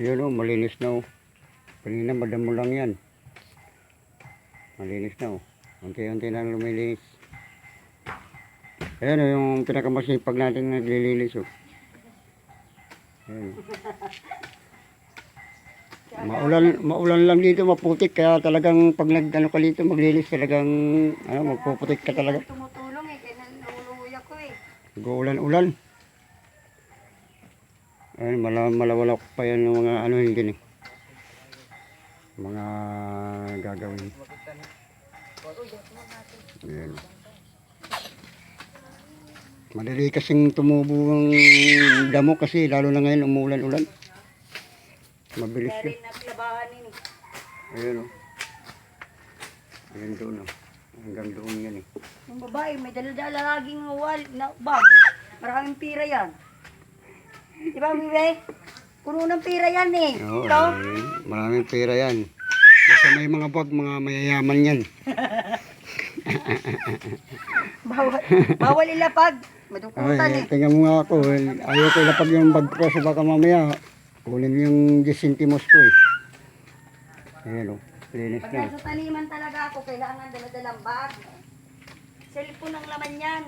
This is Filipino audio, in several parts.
Yun o, malinis na o. Kanina madamo lang yan. Malinis na o. Unti-unti na lumilinis. Ayan o, yung pinakamasipag natin naglilinis o. Ayan. Maulan, maulan lang dito, maputik. Kaya talagang pag nag, ano ka dito, maglinis talagang, ano, magpuputik ka talaga. Nag-uulan-ulan. Ayun, mala malawalak pa yan ng mga ano yung gini. Mga gagawin. Ayan. Madali kasing tumubo ang damo kasi lalo na ngayon umulan-ulan. Mabilis yun. eh. Ayun o. Ayun doon o. Hanggang doon yan eh. Yung babae, may daladala laging wal, na bag. Maraming pira yan. Di ba, Bibe? Puno ng pira yan eh. Oo, Ikaw? eh, maraming pera yan. Basta may mga bag, mga mayayaman yan. Bawal, bawal ilapag. Ay, Madukutan eh. tingnan mo nga ako. eh. Ayaw ko ilapag yung bag ko sa baka mamaya. Kunin yung 10 centimos ko eh. Ayan o. Linis Pag na. nasa taniman talaga ako, kailangan daladalang bag. Cellphone ang laman yan.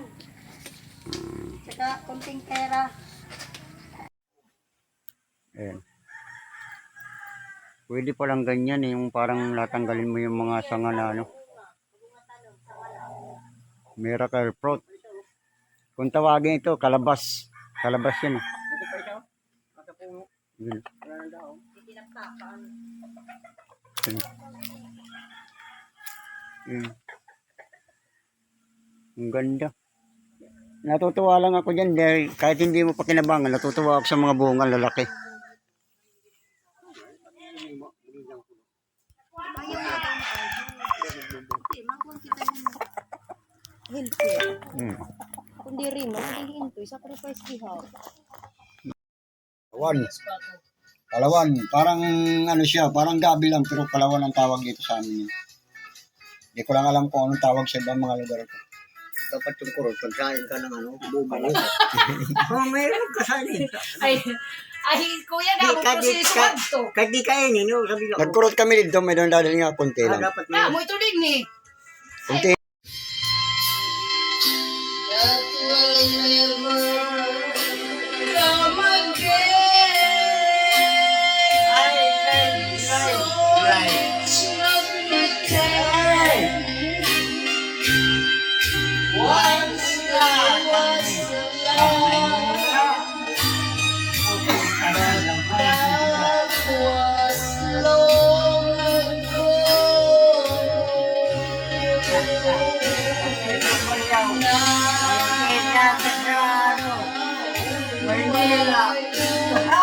Tsaka konting pera. Ayan. Pwede palang ganyan eh, yung parang natanggalin mo yung mga sanga na ano. Miracle fruit. Kung tawagin ito, kalabas. Kalabas yan. eh. Yun. Yun. Yun. Ang ganda. Natutuwa lang ako dyan dahil kahit hindi mo pa kinabangan, natutuwa ako sa mga bunga lalaki. Hilti. Hmm. Kundi rin mo, hihinto. Sacrifice ihaw. Palawan. Palawan. Parang ano siya, parang gabi lang pero palawan ang tawag dito sa amin. Hindi ko lang alam kung anong tawag sa ibang mga lugar ko. dapat yung kurot, pagkain ka ng ano, bumalik. oh, mayroon ka sa alin. Ay, ay, kuya, po di, si ka, Suwagto. kahit di kainin, no, sabi ko, Nagkurot kami dito, may doon dahil nga konti ah, lang. dapat Ah, may, mo ito din eh. Konti. Alam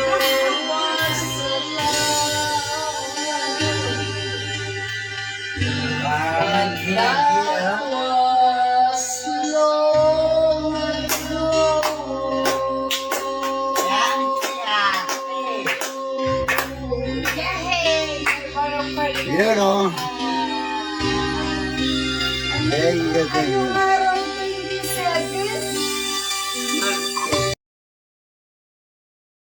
É, é, é.